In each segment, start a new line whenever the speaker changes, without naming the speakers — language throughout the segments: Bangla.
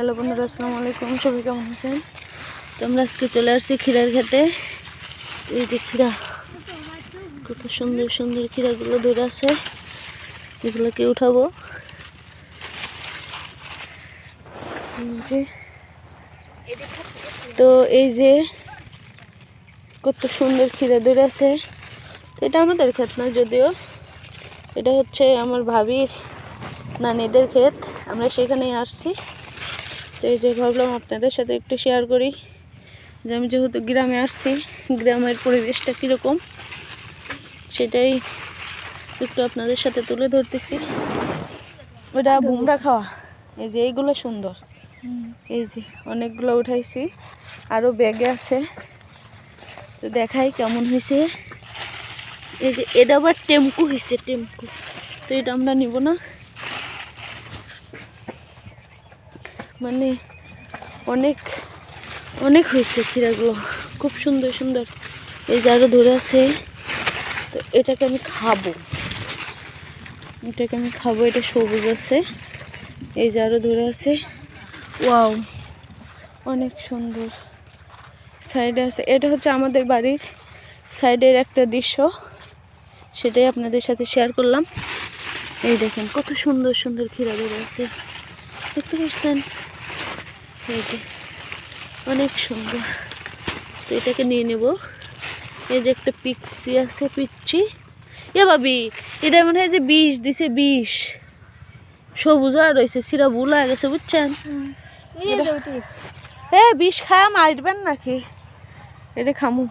হ্যালো বন্ধুরা, আসসালামু আলাইকুম। সবাই কেমন আছেন? তো আমরা আজকে চলে আসছি ক্ষীরার খেতে এই যে ক্ষীরা, কত সুন্দর সুন্দর ক্ষীরাগুলো ধরে আছে। এগুলোকে উঠাবো। যে, তো এই যে কত সুন্দর ক্ষীরা ধরে আছে। এটা আমাদের ক্ষেত না যদিও। এটা হচ্ছে আমার ভাবির নানিদের ক্ষেত। আমরা সেখানেই আসছি। তো এই যে ভাবলাম আপনাদের সাথে একটু শেয়ার করি যে আমি যেহেতু গ্রামে আসছি, গ্রামের পরিবেশটা কীরকম সেটাই একটু আপনাদের সাথে তুলে ধরতেছি। ওটা ভুমরা খাওয়া, এই যে এইগুলো সুন্দর। এই যে অনেকগুলো উঠাইছি আরও ব্যাগে আছে। তো দেখাই কেমন হয়েছে। এই যে এটা আবার টেম্পু হয়েছে, টেম্পু। তো এটা আমরা নিব না। মানে অনেক অনেক হয়েছে ক্ষীরাগুলো। খুব সুন্দর সুন্দর। এই যে ধরে আছে, তো এটাকে আমি খাব। এটাকে আমি খাব, এটা সবুজ আছে। এই যে ধরে আছে, ওয়াও, অনেক সুন্দর। সাইডে আছে, এটা হচ্ছে আমাদের বাড়ির সাইডের একটা দৃশ্য। সেটাই আপনাদের সাথে শেয়ার করলাম। এই দেখেন, কত সুন্দর সুন্দর ক্ষীরা ধরে আছে। দেখতে পাচ্ছেন এই যে অনেক সুন্দর। তো এটাকে নিয়ে নেব। এই যে একটা পিক্সি আছে পিচ্ছি এ ভাবি এটা মনে হয় যে বিষ দিছে বিষ। সবুজ আর রয়েছে সিরা বুলা গেছে বুঝছেন? এ বিষ খায়া মারবেন নাকি? এটা খামু।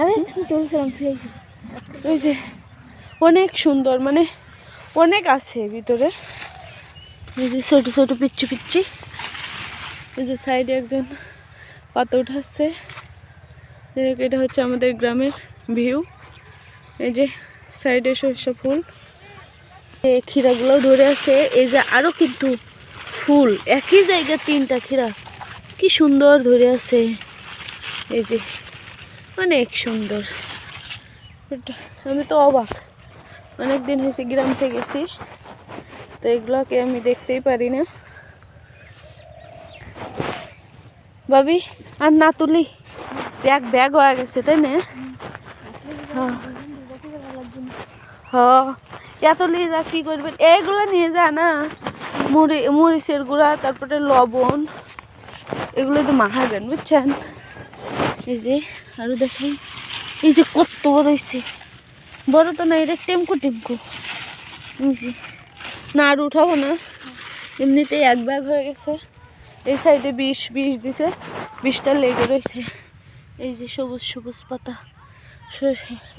আরে ওই যে অনেক সুন্দর মানে অনেক আছে ভিতরে। এই যে ছোট ছোট পিচ্ছি পিচ্ছি। এই যে সাইডে একজন পাতা উঠাচ্ছে এটা হচ্ছে আমাদের গ্রামের ভিউ। এই যে সাইডে সরষা ফুল। এই ক্ষীরাগুলো ধরে আছে। এই যে আরও কিন্তু ফুল। একই জায়গায় তিনটা ক্ষীরা। কি সুন্দর ধরে আছে। এই যে অনেক সুন্দর। আমি তো অবাক। অনেক দিন হয়েছে গ্রাম থেকে গেছি। তো এগুলোকে আমি দেখতেই পারি না। ভাবি, আর না তুলি ব্যাগ ব্যাগ হয়ে গেছে, তাই না? হ্যাঁ। হ্যাঁ। যা, কী করবেন? এইগুলো নিয়ে যা না। মুড়ি, মরিচের গুঁড়া, তারপরে লবণ, এগুলো তো মাখাবেন বুঝছেন? এই যে আরও দেখেন। এই যে কত বড় হয়েছে। বড় তো না, এটা টেমকু টেমকু এই যে। না আর উঠাবো না। এমনিতেই এক ব্যাগ হয়ে গেছে। এই সাইডে বিষ বিষ দিছে। বিষটা লেগে রয়েছে। এই যে সবুজ সবুজ পাতা।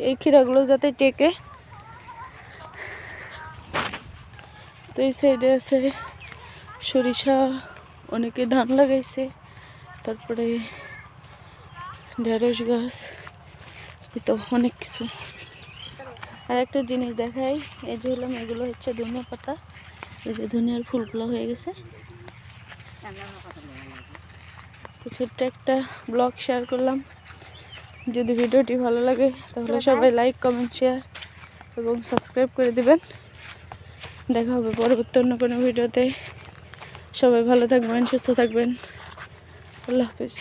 এই ক্ষীরাগুলো যাতে টেকে। তো এই সাইডে আছে সরিষা, অনেকে ধান লাগাইছে। তারপরে ঢেঁড়স গাছ। তো অনেক কিছু। আর একটা জিনিস দেখাই এই যে হলাম এগুলো হচ্ছে ধনিয়া পাতা। এই যে ধনিয়ার ফুলগুলো হয়ে গেছে। তো ছোট্ট একটা ব্লগ শেয়ার করলাম। যদি ভিডিওটি ভালো লাগে তাহলে সবাই লাইক কমেন্ট শেয়ার এবং সাবস্ক্রাইব করে দিবেন। দেখা হবে পরবর্তী অন্য কোনো ভিডিওতে। সবাই ভালো থাকবেন সুস্থ থাকবেন। আল্লাহ হাফিজ।